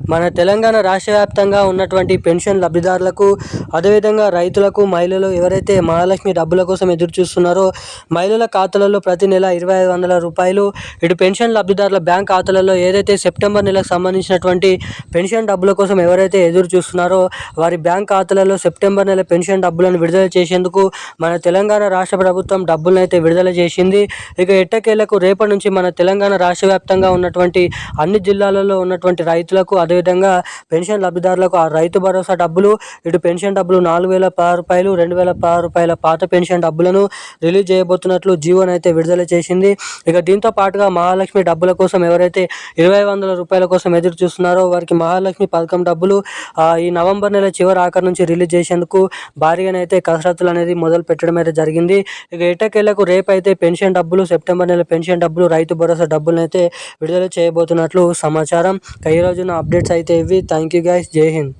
మన తెలంగాణ రాష్ట్ర వ్యాప్తంగా ఉన్నటువంటి పెన్షన్ లబ్ధిదారులకు అదేవిధంగా రైతులకు మహిళలు ఎవరైతే మహాలక్ష్మి డబ్బుల కోసం ఎదురు చూస్తున్నారో మహిళల ఖాతాలలో ప్రతి నెల ఇరవై ఐదు వందల రూపాయలు. ఇటు పెన్షన్ లబ్ధిదారుల బ్యాంక్ ఖాతాలలో ఏదైతే సెప్టెంబర్ నెలకు సంబంధించినటువంటి పెన్షన్ డబ్బుల కోసం ఎవరైతే ఎదురు చూస్తున్నారో వారి బ్యాంక్ ఖాతాలలో సెప్టెంబర్ నెల పెన్షన్ డబ్బులను విడుదల చేసేందుకు మన తెలంగాణ రాష్ట్ర ప్రభుత్వం డబ్బులను అయితే విడుదల చేసింది. ఇక ఎట్టకేలకు రేపటి నుంచి మన తెలంగాణ రాష్ట్ర వ్యాప్తంగా ఉన్నటువంటి అన్ని జిల్లాలలో ఉన్నటువంటి రైతులకు అదేవిధంగా పెన్షన్ లబ్ధిదారులకు ఆ రైతు భరోసా డబ్బులు ఇటు పెన్షన్ డబ్బులు నాలుగు వేల పది రూపాయలు రెండు వేల పది రూపాయల పాత పెన్షన్ డబ్బులను రిలీజ్ చేయబోతున్నట్లు జీవోన్ అయితే విడుదల చేసింది. ఇక దీంతో పాటుగా మహాలక్ష్మి డబ్బుల కోసం ఎవరైతే ఇరవై వందల రూపాయల కోసం ఎదురు చూస్తున్నారో వారికి మహాలక్ష్మి పథకం డబ్బులు ఈ నవంబర్ నెల చివరి ఆఖరి నుంచి రిలీజ్ చేసేందుకు భారీగానైతే కసరత్తులు అనేది మొదలు పెట్టడం అయితే జరిగింది. ఇక ఇటకెళ్ళకు రేపైతే పెన్షన్ డబ్బులు సెప్టెంబర్ నెల పెన్షన్ డబ్బులు రైతు భరోసా డబ్బులను అయితే విడుదల చేయబోతున్నట్లు సమాచారం. ఇక ఈ రోజున अपडेट्स आई थे एवरी थैंक यू गाइस जय हिंद